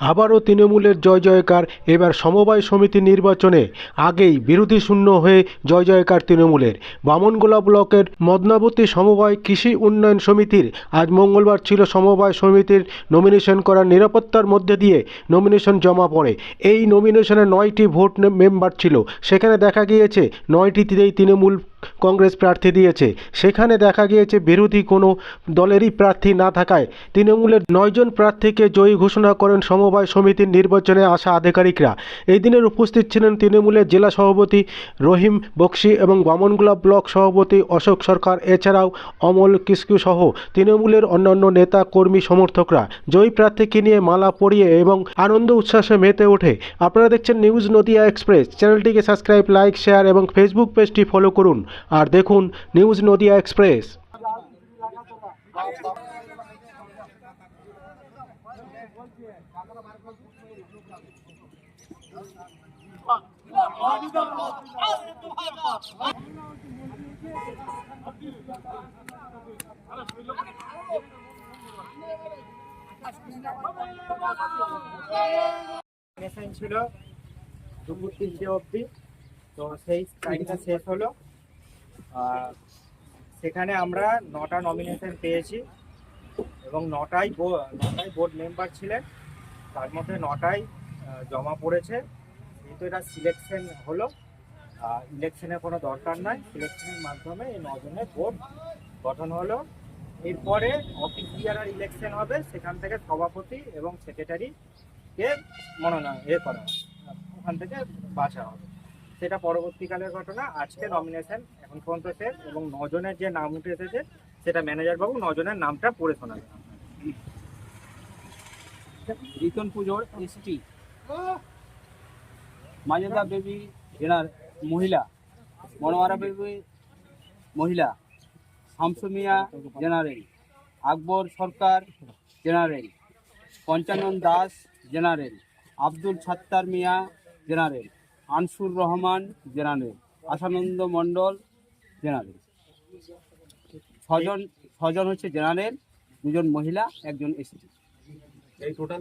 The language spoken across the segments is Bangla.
আবারও তৃণমূলের জয় জয়কার। এবার সমবায় সমিতি নির্বাচনে আগেই বিরোধী শূন্য হয়ে জয় জয়কার তৃণমূলের। বামনগোলা ব্লকের মদনাবতী সমবায় কৃষি উন্নয়ন সমিতির আজ মঙ্গলবার ছিল সমবায় সমিতির নমিনেশন করার নিরাপত্তার মধ্যে দিয়ে নমিনেশন জমা পড়ে। এই নমিনেশনে নয়টি ভোট মেম্বার ছিল। সেখানে দেখা গিয়েছে নয়টিতেই তৃণমূল কংগ্রেস প্রার্থী দিয়েছে। সেখানে দেখা গিয়েছে বিরোধী কোনো দলেরই প্রার্থী না থাকায় তৃণমূলের নয়জন প্রার্থীকে জয়ী ঘোষণা করেন সমবায় সমিতির নির্বাচনে আসা আধিকারিকরা। এই দিনের উপস্থিত ছিলেন তৃণমূলের জেলা সভাপতি রহিম বক্সি এবং বামনগুলা ব্লক সভাপতি অশোক সরকার, এছাড়াও অমল কিস্কু সহ তৃণমূলের অন্যান্য নেতা, কর্মী, সমর্থকরা। জয়ী প্রার্থীকে নিয়ে মালা পরিয়ে এবং আনন্দ উচ্ছ্বাসে মেতে ওঠে। আপনারা দেখছেন নিউজ নদিয়া এক্সপ্রেস। চ্যানেলটিকে সাবস্ক্রাইব, লাইক, শেয়ার এবং ফেসবুক পেজটি ফলো করুন। আর দেখুন নিউজ নদিয়া এক্সপ্রেস। ছিল দুপুর তিনটে অবধি। তো সেই টাইমটা শেষ হলো। সেখানে আমরা নটা নমিনেশন পেয়েছি এবং নটাই নটাই বোর্ড মেম্বার ছিলেন। তার মধ্যে নটাই জমা পড়েছে। কিন্তু এটা সিলেকশন হলো ইলেকশনের কোনো দরকার নাই। সিলেকশনের মাধ্যমে এই নজনের বোর্ড গঠন হলো। এরপরে অফিস বিয়ারার ইলেকশন হবে। সেখান থেকে সভাপতি এবং সেক্রেটারিকে মনোনয়ন এ করা ওখান থেকে বাছা হবে। সেটা পরবর্তীকালের ঘটনা। আজকে নমিনেশন এখন পর্যন্ত শেষ এবং নজনের যে নাম উঠে এসেছে, সেটা ম্যানেজার বাবু নজনের নামটা পড়ে শোনাবে। রিতন পুজোর এসটি মাজেদা বেবি জেনার মহিলা, মনোয়ারা বেবি মহিলা, Shamsu Mia general Akbar Sarkar general Panchanan Das general Abdul Chhattar Mia general Ansur Rahman general Ashananda Mondal general. ছজন ছজন হচ্ছে জেনারেল দুজন মহিলা একজন এসটি এই টোটাল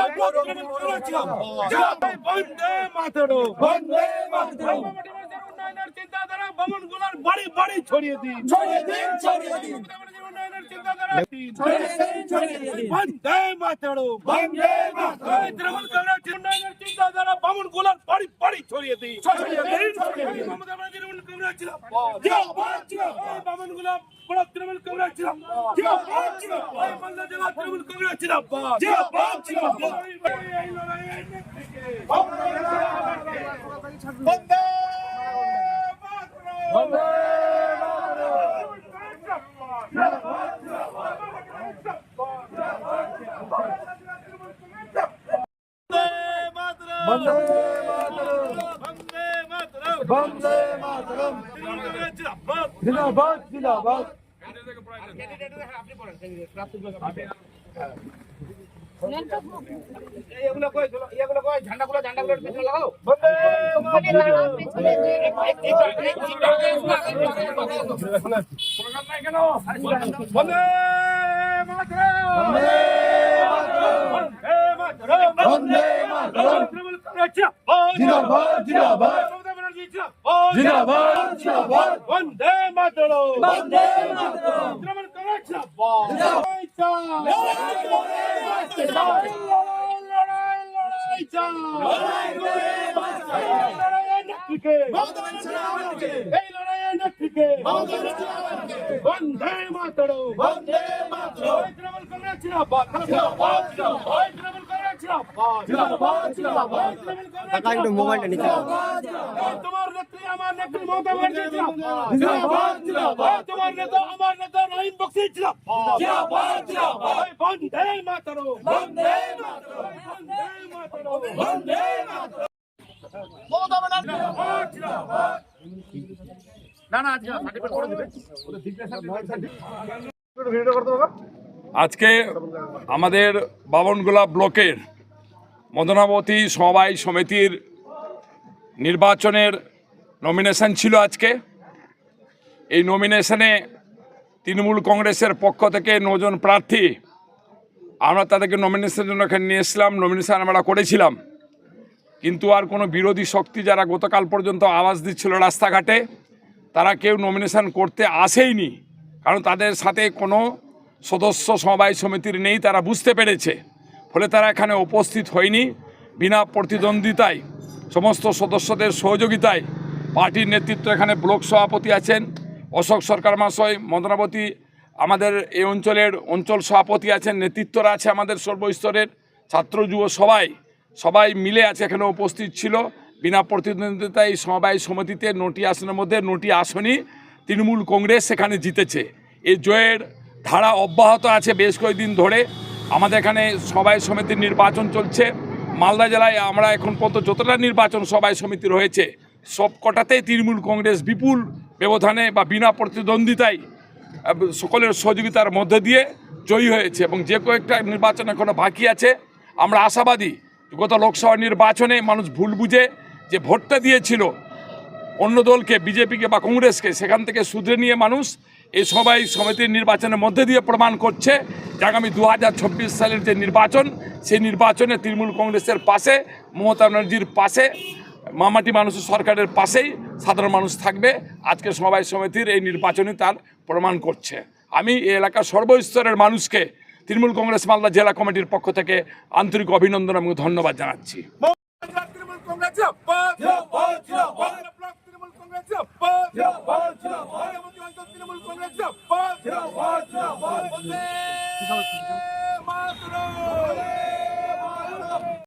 না টোটালি টিএমসি তো হ্যাঁ টোটালগুলার বাড়ি বাড়ি ছড়িয়ে দিন। ছড়িয়ে দিন ছড়িয়ে দিন। বন্দে বন্দে উন্নয়নের চিন্তাধারা ছড়িয়ে দিন। ছড়িয়ে দিন। তৃণমূল কংগ্রেস ছিল জিন্দাবাদ জিন্দাবাদ বামুন গোলাপ বড় তৃণমূল কংগ্রেস ছিল জিন্দাবাদ জিন্দাবাদ এই মালদা জেলা তৃণমূল কংগ্রেস ছিল জিন্দাবাদ জিন্দাবাদ এই লড়াইয়ের নেতৃত্বে বন্দে মাতরম বন্দে বন্দে মাতরম। বন্দে মাতরম জিন্দাবাদ জিন্দাবাদ বন্দে মাতরম। বন্দে মাতরম। বন্দে মাতরম জিন্দাবাদ জিন্দাবাদ মমতা জিন্দাবাদ জিন্দাবাদ বন্দে মাতরম বন্দে মাতরম তৃণমূল কংগ্রেস জিন্দাবাদ লড়াই লড়াই চাই লড়াই লড়াই নেত্রীকে এই লড়াইয়ের নেত্রীকে বন্দে মাতরম বন্দে মাতরম তৃণমূল কংগ্রেস জিন্দাবাদ জিন্দাবাদ জিন্দাবাদ জিন্দাবাদ জিন্দাবাদ জিন্দাবাদ তৃণমূল কংগ্রেস কাকা একটু মোবাইলটা নিচে তোমার নেত্রী আমার নেত্রী মমতা ব্যানার্জি জিন্দাবাদ। জিন্দাবাদ জিন্দাবাদ। তোমার নেতা আমার নেতা রহিম বক্সি জিন্দাবাদ। জিন্দাবাদ জিন্দাবাদ। বন্দে মাতরম। বন্দে মাতরম। বন্দে মাতরম। বন্দে মাতরম। মমতা ব্যানার্জি জিন্দাবাদ জিন্দাবাদ। আজকে আমাদের বাবনগোলা ব্লকের মদনাবতী সমবায় সমিতির নির্বাচনের নমিনেশন ছিল আজকে। এই নমিনেশনে তৃণমূল কংগ্রেসের পক্ষ থেকে নজন প্রার্থী আমরা তাদেরকে নমিনেশনের জন্য এখানে নিয়ে এসলাম নমিনেশন আমরা করেছিলাম। কিন্তু আর কোনো বিরোধী শক্তি যারা গতকাল পর্যন্ত আওয়াজ দিচ্ছিল রাস্তাঘাটে, তারা কেউ নমিনেশন করতে আসেইনি। কারণ তাদের সাথে কোনো সদস্য সমবায় সমিতির নেই, তারা বুঝতে পেরেছে। ফলে তারা এখানে উপস্থিত হয়নি। বিনা প্রতিদ্বন্দ্বিতায় সমস্ত সদস্যদের সহযোগিতায় পার্টির নেতৃত্ব এখানে ব্লক সভাপতি আছেন। অশোক সরকার মহাশয়, মদনাবতী আমাদের এই অঞ্চলের অঞ্চল সভাপতি আছেন, নেতৃত্বরা আছে আমাদের সর্বস্তরের ছাত্র যুব সবাই। সবাই মিলে আছে এখানে উপস্থিত ছিল। বিনা প্রতিদ্বন্দ্বিতায় সমবায় সমিতিতে নটি আসনের মধ্যে নটি আসনই তৃণমূল কংগ্রেস সেখানে জিতেছে। এই জয়ের ধারা অব্যাহত আছে বেশ কয়েকদিন ধরে। আমাদের এখানে সবাই সমিতির নির্বাচন চলছে। মালদা জেলায় আমরা এখন পর্যন্ত যতটা নির্বাচন সবাই সমিতি রয়েছে সব কটাতেই তৃণমূল কংগ্রেস বিপুল ব্যবধানে বা বিনা প্রতিদ্বন্দ্বিতায় সকলের সহযোগিতার মধ্যে দিয়ে জয়ী হয়েছে এবং যে কয়েকটা নির্বাচন এখনও বাকি আছে, আমরা আশাবাদী গত লোকসভা নির্বাচনে মানুষ ভুল বুঝে যে ভোটটা দিয়েছিল অন্য দলকে, বিজেপিকে বা কংগ্রেসকে, সেখান থেকে শুধরে নিয়ে মানুষ এই সবাই সমিতির নির্বাচনের মধ্যে দিয়ে প্রমাণ করছে যে আগামী দু হাজার চব্বিশ সালের যে নির্বাচন, সেই নির্বাচনে তৃণমূল কংগ্রেসের পাশে, মমতা ব্যানার্জির পাশে, মামাটি মানুষের সরকারের পাশেই সাধারণ মানুষ থাকবে। আজকে সবাই সমিতির এই নির্বাচনে তার প্রমাণ করছে। আমি এই এলাকার সর্বস্তরের মানুষকে, তৃণমূল কংগ্রেস মালদা জেলা কমিটির পক্ষ থেকে আন্তরিক অভিনন্দন এবং ধন্যবাদ জানাচ্ছি। ಕಾಂಗ್ರೆಸ್ ತೃಣಮೂಲ ಕಾಂಗ್ರೆಸ್ ಒಂದೇ ಮಾತುಗಳು